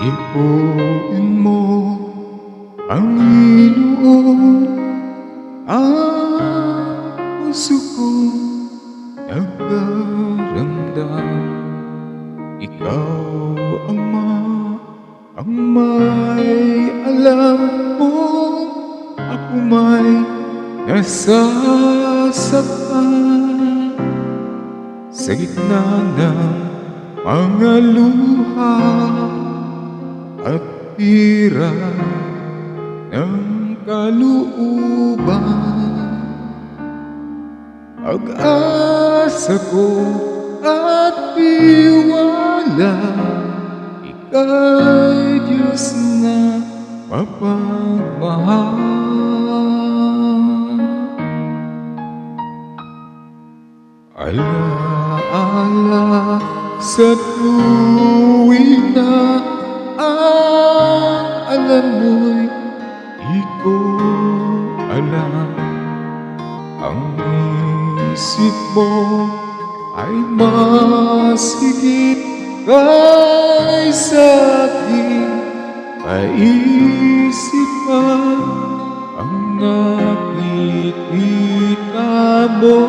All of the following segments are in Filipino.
Ipuin mo ang inoon Ang puso ko nagdarandam Ikaw, Ama, ang may alam mo. Ako may nasasaktan Sa gitna ng mga luha tira ng kalooban. Pag-asa ko at tiwala Ika'y Diyos na mapagmahal Alaala sa tuwing na alam mo'y di ko alam. Ang isip mo ay mas higit kaysa aking kaisipan Ang nakikita mo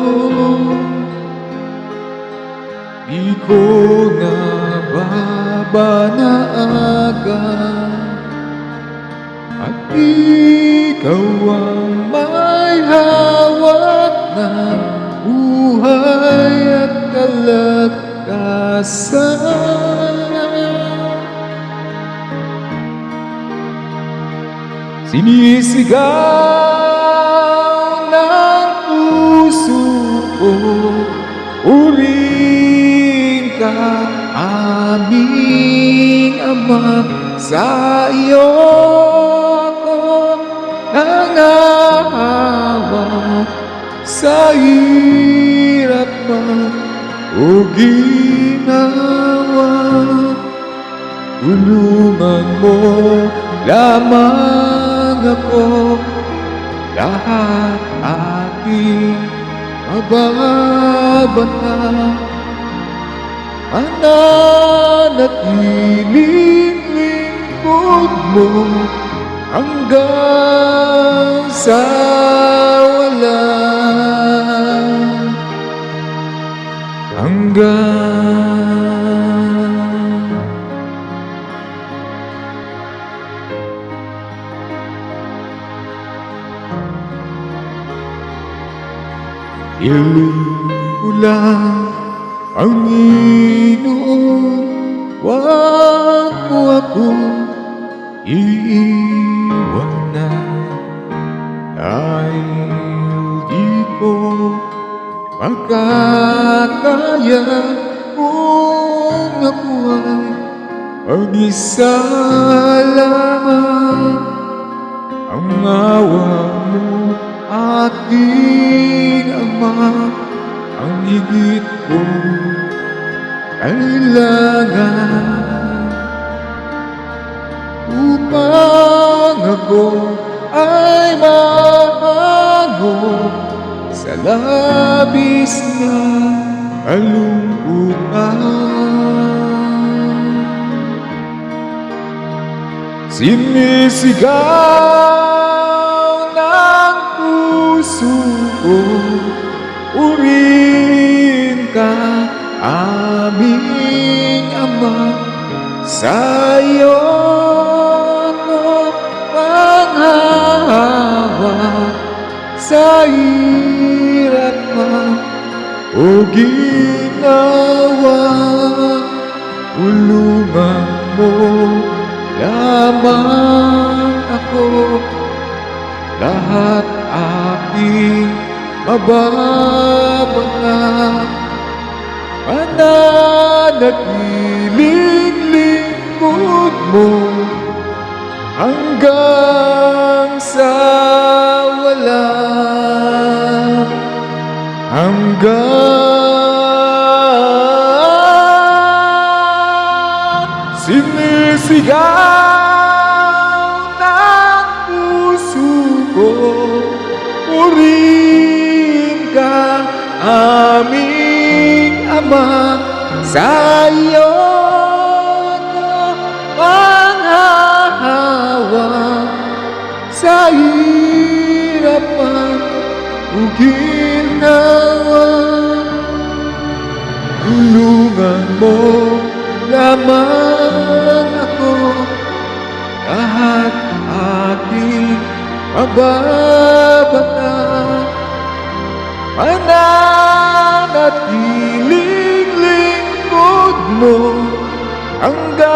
Di ko na babanaagan At ikaw ang may hawak ng buhay at kalagasan Sinisigaw ng puso ko Uring ka aming Ama Sa iyo nangahawa Sa hirap man o ginawa Tulungan mo lamang ako. Lahat aking mababata Mananatiling lingkod mo Hanggang sa Iling ko lang ang inoon Huwag mo akong iiwanan makakaya Kung ako ay mag-isa lamang Ang awa mo aking ama Ang higit kong kailangan. Upang ako ay mahango Sa labis na kalungkutan Sinisigaw ng puso ko Urin ka aming Ama Sa iyo ko ginawa Tulungan mo lamang ako. Lahat aking mababanga Mananatiling lingkod mo Hanggang sa walang Hanggang Sigaw ng puso ko Purin ka aming Ama. Sa iyo sa hirap at ginawa Tulungan mo naman mababata Mananatiling lingkod mo Hanggang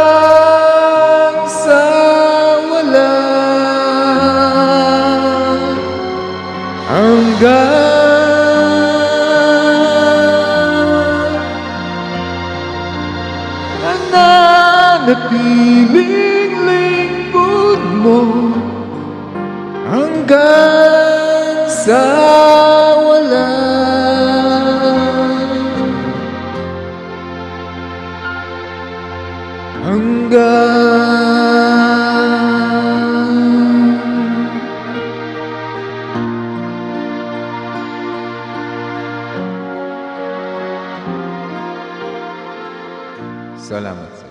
Hanggang sa wala Hanggang Salamat.